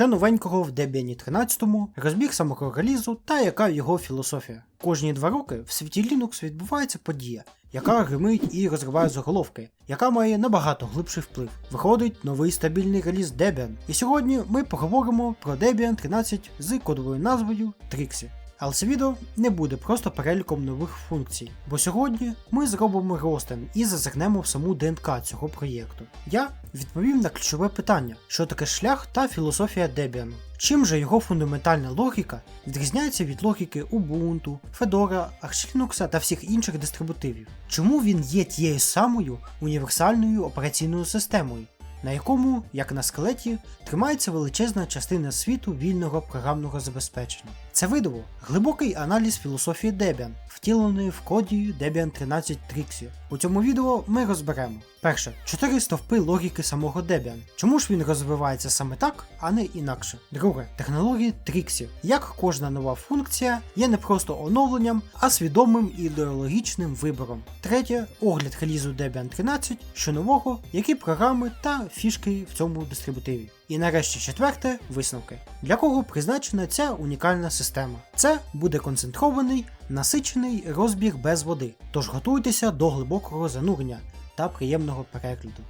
що новенького в Debian 13, розбіг самого релізу та яка його філософія. Кожні два роки в світі Linux відбувається подія, яка гримить і розриває заголовки, яка має набагато глибший вплив. Виходить новий стабільний реліз Debian. І сьогодні ми поговоримо про Debian 13 з кодовою назвою Trixie. Але це відео не буде просто переліком нових функцій, бо сьогодні ми зробимо ростем і зазирнемо в саму ДНК цього проєкту. Я відповім на ключове питання, що таке шлях та філософія Debian. Чим же його фундаментальна логіка відрізняється від логіки Ubuntu, Fedora, Arch Linux та всіх інших дистрибутивів? Чому він є тією самою універсальною операційною системою? на якому, як на скелеті, тримається величезна частина світу вільного програмного забезпечення. Це видиво глибокий аналіз філософії Debian, втіленої в коді Debian 13 Trixie. У цьому відео ми розберемо перше, чотири стовпи логіки самого Debian. Чому ж він розвивається саме так, а не інакше? Друге, технології Trixie. Як кожна нова функція є не просто оновленням, а свідомим ідеологічним вибором. Третє, огляд релізу Debian 13, що нового, які програми та фішки в цьому дистрибутиві. І нарешті четверте висновки. Для кого призначена ця унікальна система? Це буде концентрований, насичений розбіг без води, тож готуйтеся до глибокого занурення та приємного перегляду.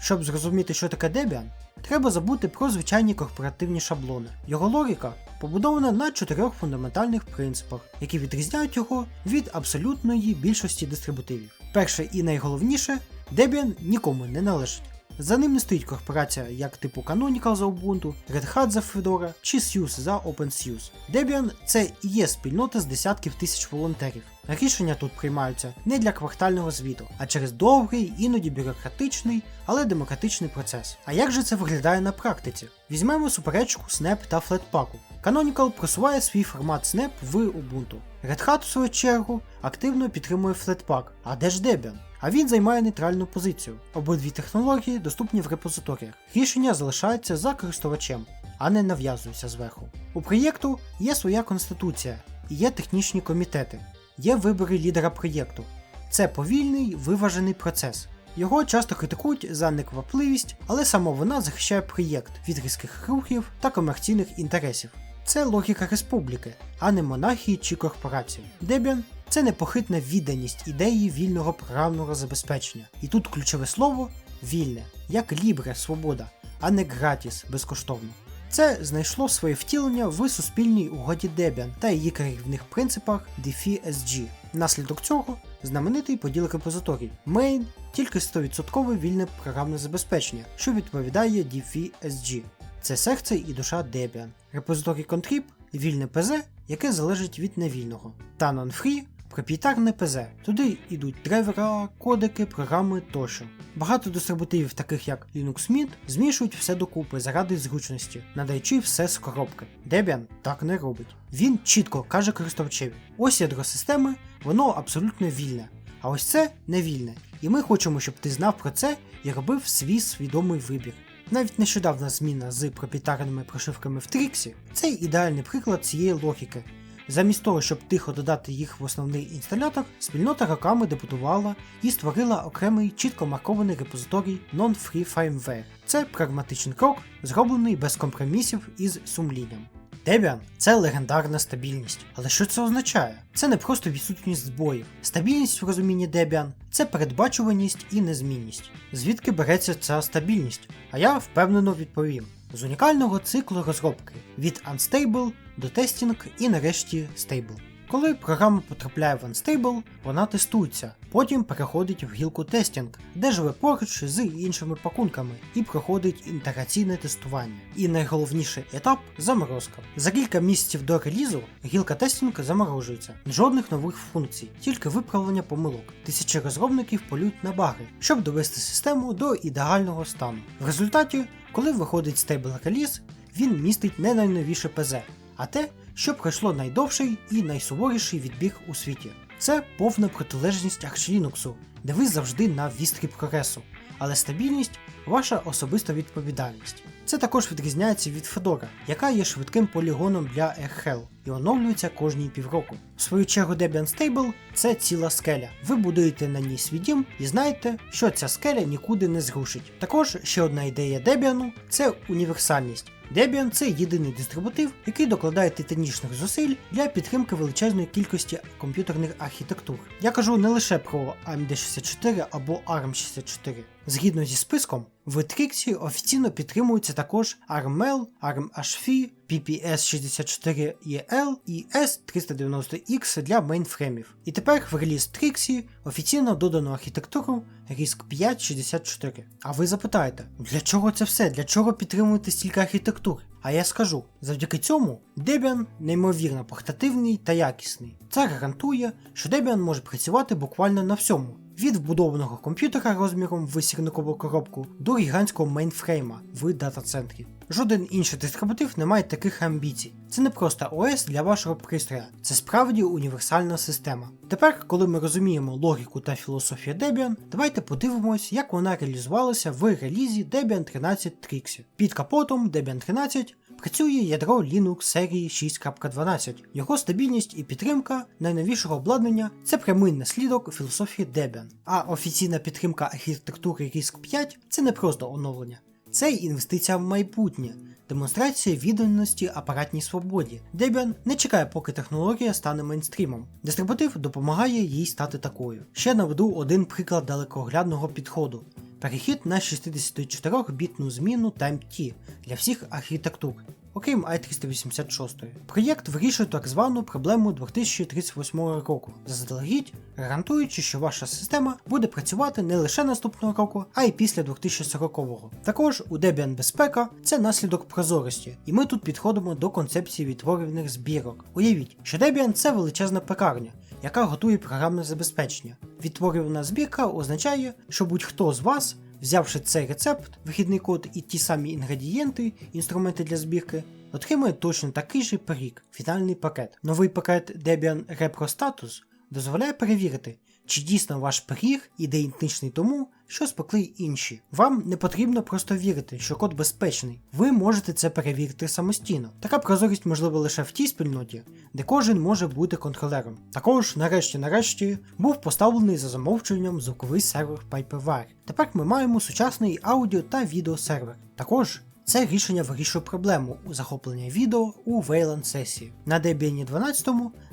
Щоб зрозуміти, що таке Debian, треба забути про звичайні корпоративні шаблони. Його логіка побудована на чотирьох фундаментальних принципах, які відрізняють його від абсолютної більшості дистрибутивів. Перше і найголовніше, Debian нікому не належить. За ним не стоїть корпорація як типу Canonical за Ubuntu, Red Hat за Fedora чи SUSE за OpenSUSE. Debian це і є спільнота з десятків тисяч волонтерів. Рішення тут приймаються не для квартального звіту, а через довгий, іноді бюрократичний, але демократичний процес. А як же це виглядає на практиці? Візьмемо суперечку Snap та Flatpak. Canonical просуває свій формат Snap в Ubuntu. Red Hat, в свою чергу, активно підтримує Flatpak. А де ж Debian? А він займає нейтральну позицію. Обидві технології доступні в репозиторіях. Рішення залишається за користувачем, а не нав'язується зверху. У проєкту є своя конституція, і є технічні комітети, є вибори лідера проєкту. Це повільний виважений процес. Його часто критикують за неквапливість, але саме вона захищає проєкт від різких рухів та комерційних інтересів. Це логіка республіки, а не монархії чи корпорації. Debian це непохитна відданість ідеї вільного програмного забезпечення. І тут ключове слово вільне, як лібре свобода, а не гратіс безкоштовно. Це знайшло своє втілення в суспільній угоді Debian та її керівних принципах DeFi-SG. Внаслідок цього знаменитий поділ репозиторій Main тільки 100% вільне програмне забезпечення, що відповідає DeFi-SG. Це серце і душа Debian. Репозиторій Contrib вільне ПЗ, яке залежить від невільного. Та non-free проприєтарне ПЗ. Туди йдуть драйвера, кодики, програми тощо. Багато дистрибутивів, таких як Linux Mint, змішують все докупи заради зручності, надаючи все з коробки. Debian так не робить. Він чітко каже користувачеві: ось ядро системи, воно абсолютно вільне. А ось це не вільне. І ми хочемо, щоб ти знав про це і робив свій свідомий вибір. Навіть нещодавна зміна з проприєтарними прошивками в Trixie – це ідеальний приклад цієї логіки. Замість того, щоб тихо додати їх в основний інсталятор, спільнота роками депутувала і створила окремий чітко маркований репозиторій Non-Free Firmware. Це прагматичний крок, зроблений без компромісів із сумлінням. Debian – це легендарна стабільність. Але що це означає? Це не просто відсутність збоїв. Стабільність в розумінні Debian – це передбачуваність і незмінність. Звідки береться ця стабільність? А я впевнено відповім: з унікального циклу розробки від Unstable до Testing і нарешті Stable. Коли програма потрапляє в Unstable, вона тестується, потім переходить в гілку Testing, де живе поруч з іншими пакунками і проходить інтеграційне тестування. І найголовніший етап заморозка. За кілька місяців до релізу гілка тестінг заморожується, жодних нових функцій, тільки виправлення помилок. Тисячі розробників полюють на баги, щоб довести систему до ідеального стану. В результаті, коли виходить стейбл реліз, він містить не найновіше ПЗ, а те, що пройшло найдовший і найсуворіший відбіг у світі. Це повна протилежність Arch Linux, де ви завжди на вістрі прогресу, але стабільність ваша особиста відповідальність. Це також відрізняється від Fedora, яка є швидким полігоном для RHEL і оновлюється кожні півроку. В свою чергу Debian Stable це ціла скеля. Ви будуєте на ній свій дім і знаєте, що ця скеля нікуди не зрушить. Також ще одна ідея Debian – це універсальність. Debian це єдиний дистрибутив, який докладає титанічних зусиль для підтримки величезної кількості комп'ютерних архітектур. Я кажу не лише про AMD 64 або ARM 64. Згідно зі списком, в Trixie офіційно підтримуються також ARML, ARMHV, PPS64EL і S390X для мейнфремів. І тепер в реліз Trixie офіційно додано архітектуру RISC 564. А ви запитаєте, для чого це все? Для чого підтримуєте стільки архітектур? А я скажу, завдяки цьому Debian неймовірно портативний та якісний. Це гарантує, що Debian може працювати буквально на всьому. Від вбудованого комп'ютера розміром в сірникову коробку до гігантського мейнфрейма в дата-центрі. Жоден інший дистрибутив не має таких амбіцій. Це не просто ОС для вашого пристрою, це справді універсальна система. Тепер, коли ми розуміємо логіку та філософію Debian, давайте подивимось, як вона реалізувалася в релізі Debian 13 Trixie. Під капотом Debian 13 працює ядро Linux серії 6.12. Його стабільність і підтримка найновішого обладнання це прямий наслідок філософії Debian. А офіційна підтримка архітектури RISC 5 це не просто оновлення. Це інвестиція в майбутнє, демонстрація відданості апаратній свободі. Debian не чекає, поки технологія стане мейнстрімом. Дистрибутив допомагає їй стати такою. Ще наведу один приклад далекоглядного підходу. Перехід на 64-бітну зміну TimeT для всіх архітектур, окрім i386. Проєкт вирішує так звану проблему 2038 року, заздалегідь гарантуючи, що ваша система буде працювати не лише наступного року, а й після 2040-го. Також у Debian безпека це наслідок прозорості, і ми тут підходимо до концепції відтворюваних збірок. Уявіть, що Debian це величезна пекарня. Яка готує програмне забезпечення. Відтворювана збірка означає, що будь-хто з вас, взявши цей рецепт, вихідний код і ті самі інгредієнти, інструменти для збірки, отримує точно такий же пиріг, фінальний пакет. Новий пакет Debian Repro Status дозволяє перевірити, чи дійсно ваш пиріг ідентичний тому, що спекли інші. Вам не потрібно просто вірити, що код безпечний. Ви можете це перевірити самостійно. Така прозорість можлива лише в тій спільноті, де кожен може бути контролером. Також, нарешті, нарешті, був поставлений за замовчуванням звуковий сервер PipeWire. Тепер ми маємо сучасний аудіо та відеосервер. Також це рішення вирішує проблему у захоплення відео у Wayland сесії. На Debian 12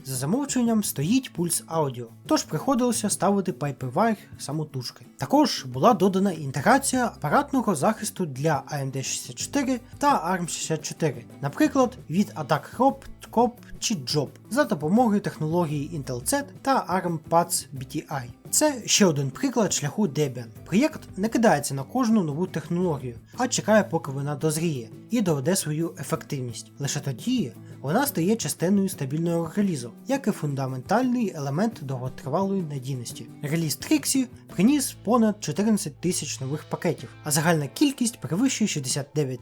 за замовчуванням стоїть пульс аудіо, тож приходилося ставити PipeWire самотужки. Також була додана інтеграція апаратного захисту для AMD 64 та ARM 64, наприклад, від атак ROP, TCOP чи JOB за допомогою технології Intel Z та ARM PATS BTI. Це ще один приклад шляху Debian. Проєкт не кидається на кожну нову технологію, а чекає, поки вона дозріє і доведе свою ефективність. Лише тоді вона стає частиною стабільного релізу, як і фундаментальний елемент довготривалої надійності. Реліз Trixie приніс понад 14 тисяч нових пакетів, а загальна кількість перевищує 69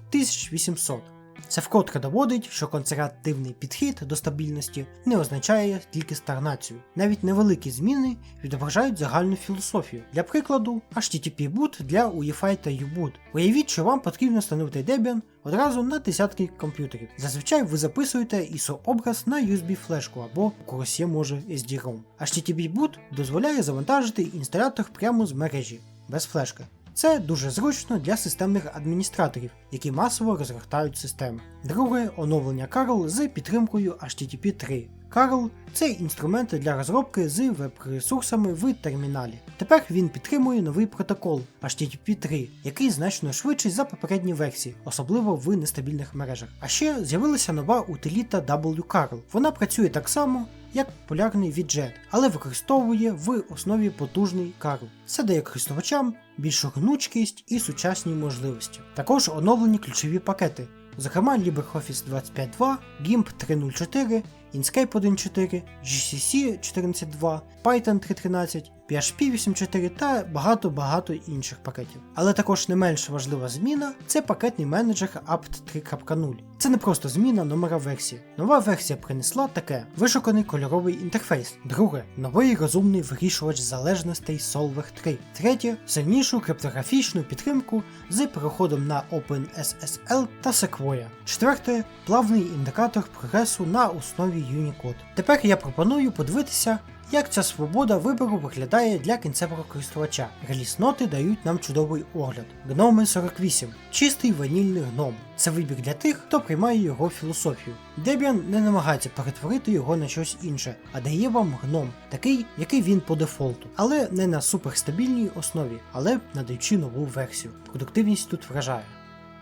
800. Це вкотре доводить, що консервативний підхід до стабільності не означає тільки стагнацію. Навіть невеликі зміни відображають загальну філософію. Для прикладу, HTTP boot для UEFI та U-boot. Уявіть, що вам потрібно встановити Debian одразу на десятки комп'ютерів. Зазвичай ви записуєте ISO образ на USB флешку або у когось може SD-ROM. HTTP boot дозволяє завантажити інсталятор прямо з мережі без флешки. Це дуже зручно для системних адміністраторів, які масово розгортають системи. Друге оновлення Carl з підтримкою HTTP 3. Carl це інструмент для розробки з веб-ресурсами в терміналі. Тепер він підтримує новий протокол HTTP 3, який значно швидший за попередні версії, особливо в нестабільних мережах. А ще з'явилася нова утиліта WCarl. Вона працює так само, як полярний віджет, але використовує в основі потужний карл. Це дає користувачам більшу гнучкість і сучасні можливості. Також оновлені ключові пакети, зокрема LibreOffice 25.2, GIMP 3.04, Inkscape 1.4, GCC 14.2, Python 3.13, PHP 8.4 та багато-багато інших пакетів. Але також не менш важлива зміна це пакетний менеджер apt 3.0. Це не просто зміна номера версії. Нова версія принесла таке вишуканий кольоровий інтерфейс. Друге новий розумний вирішувач залежностей Solver 3. Третє сильнішу криптографічну підтримку з переходом на OpenSSL та Sequoia. Четверте плавний індикатор прогресу на основі Unicode. Тепер я пропоную подивитися, як ця свобода вибору виглядає для кінцевого користувача. Реліз ноти дають нам чудовий огляд. Гноми 48. Чистий ванільний гном. Це вибір для тих, хто приймає його філософію. Debian не намагається перетворити його на щось інше, а дає вам гном, такий, який він по дефолту, але не на суперстабільній основі, але надаючи нову версію. Продуктивність тут вражає.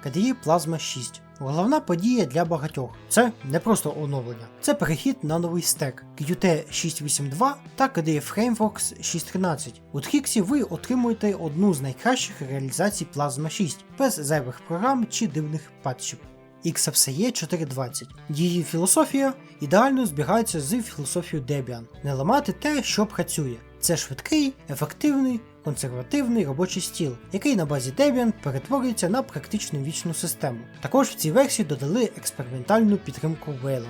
KDE Plasma 6. Головна подія для багатьох. Це не просто оновлення, це перехід на новий стек Qt 682 та KDE Frameworks 6.13. У Trixie ви отримуєте одну з найкращих реалізацій Plasma 6, без зайвих програм чи дивних патчів. XFCE 420. Її філософія ідеально збігається з філософією Debian. Не ламати те, що працює. Це швидкий, ефективний, консервативний робочий стіл, який на базі Debian перетворюється на практично вічну систему. Також в цій версії додали експериментальну підтримку Wayland,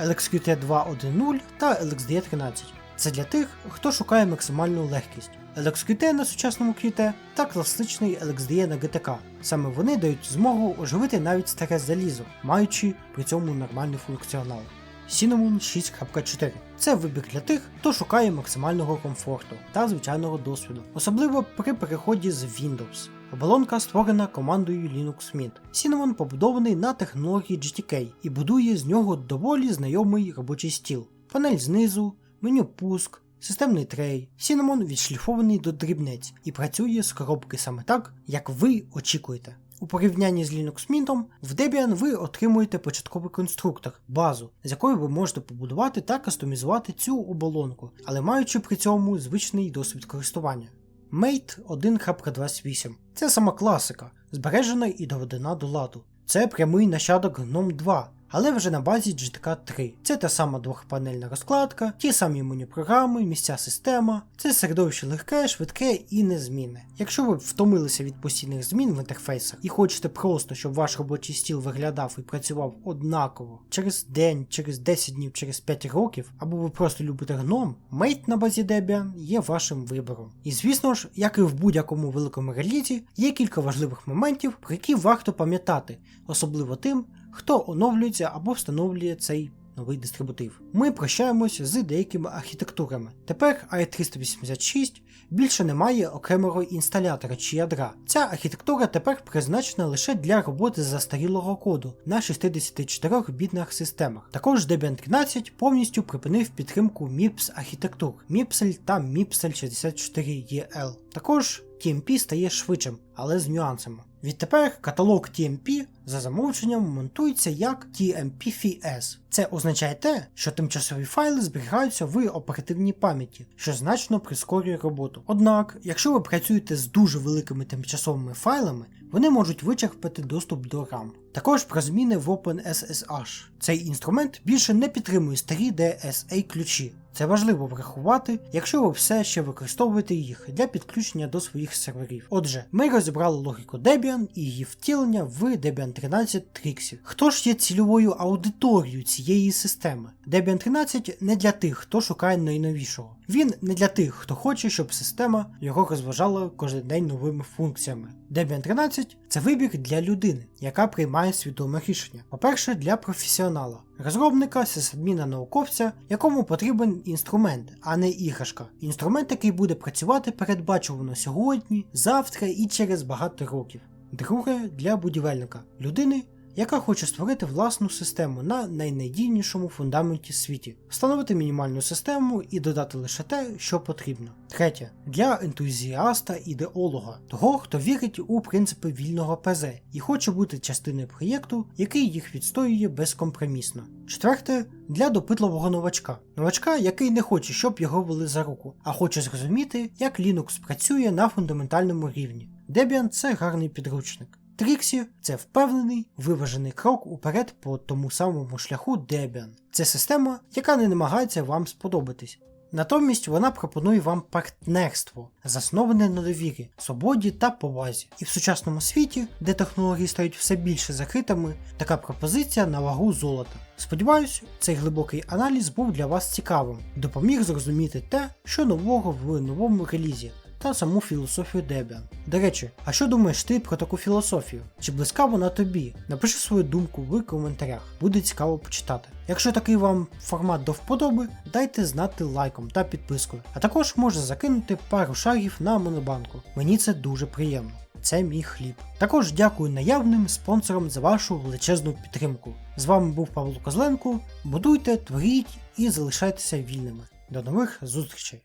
LXQT 2.1.0 та LXDE 13. Це для тих, хто шукає максимальну легкість. LXQT на сучасному Qt та класичний LXDE на GTK. Саме вони дають змогу оживити навіть старе залізо, маючи при цьому нормальний функціонал. Cinnamon 6.4 це вибір для тих, хто шукає максимального комфорту та звичайного досвіду, особливо при переході з Windows. Оболонка створена командою Linux Mint. Cinnamon побудований на технології GTK і будує з нього доволі знайомий робочий стіл. Панель знизу, меню пуск, системний трей. Cinnamon відшліфований до дрібнець і працює з коробки саме так, як ви очікуєте. У порівнянні з Linux Mint в Debian ви отримуєте початковий конструктор, базу, з якою ви можете побудувати та кастомізувати цю оболонку, але маючи при цьому звичний досвід користування. Mate 1.28 це сама класика, збережена і доведена до ладу. Це прямий нащадок GNOME 2, але вже на базі GTK 3. Це та сама двохпанельна розкладка, ті самі меню програми, місця система. Це середовище легке, швидке і незмінне. Якщо ви втомилися від постійних змін в інтерфейсах і хочете просто, щоб ваш робочий стіл виглядав і працював однаково через день, через 10 днів, через 5 років, або ви просто любите гном, Mate на базі Debian є вашим вибором. І звісно ж, як і в будь-якому великому релізі, є кілька важливих моментів, про які варто пам'ятати, особливо тим, хто оновлюється або встановлює цей новий дистрибутив. Ми прощаємось з деякими архітектурами. Тепер i386 більше не має окремого інсталятора чи ядра. Ця архітектура тепер призначена лише для роботи застарілого коду на 64-бітних системах. Також Debian 13 повністю припинив підтримку MIPS архітектур MIPSL та MIPSL 64EL. Також TMP стає швидшим, але з нюансами. Відтепер каталог TMP за замовченням монтується як TMP-FS. Це означає те, що тимчасові файли зберігаються в оперативній пам'яті, що значно прискорює роботу. Однак, якщо ви працюєте з дуже великими тимчасовими файлами, вони можуть вичерпати доступ до RAM. Також про зміни в OpenSSH. Цей інструмент більше не підтримує старі DSA ключі. Це важливо врахувати, якщо ви все ще використовуєте їх для підключення до своїх серверів. Отже, ми розібрали логіку Debian і її втілення в Debian 13 Trixie. Хто ж є цільовою аудиторією цієї системи? Debian 13 не для тих, хто шукає найновішого. Він не для тих, хто хоче, щоб система його розважала кожен день новими функціями. Debian 13 це вибір для людини, яка приймає свідоме рішення. По-перше, для професіонала, розробника, сисадміна науковця, якому потрібен інструмент, а не іграшка. Інструмент, який буде працювати передбачувано сьогодні, завтра і через багато років. Друге для будівельника людини, яка хоче створити власну систему на найнадійнішому фундаменті світі, встановити мінімальну систему і додати лише те, що потрібно. Третє для ентузіаста ідеолога, того, хто вірить у принципи вільного ПЗ і хоче бути частиною проєкту, який їх відстоює безкомпромісно. Четверте для допитливого новачка, новачка, який не хоче, щоб його вели за руку, а хоче зрозуміти, як Linux працює на фундаментальному рівні. Debian – це гарний підручник. Тріксі це впевнений, виважений крок уперед по тому самому шляху Debian. Це система, яка не намагається вам сподобатись. Натомість вона пропонує вам партнерство, засноване на довірі, свободі та повазі. І в сучасному світі, де технології стають все більше закритими, така пропозиція на вагу золота. Сподіваюсь, цей глибокий аналіз був для вас цікавим, допоміг зрозуміти те, що нового в новому релізі та саму філософію Дебіан. До речі, а що думаєш ти про таку філософію? Чи близька вона тобі? Напиши свою думку в коментарях, буде цікаво почитати. Якщо такий вам формат до вподоби, дайте знати лайком та підпискою, а також може закинути пару шарів на монобанку. Мені це дуже приємно. Це мій хліб. Також дякую наявним спонсорам за вашу величезну підтримку. З вами був Павло Козленко. Будуйте, творіть і залишайтеся вільними. До нових зустрічей!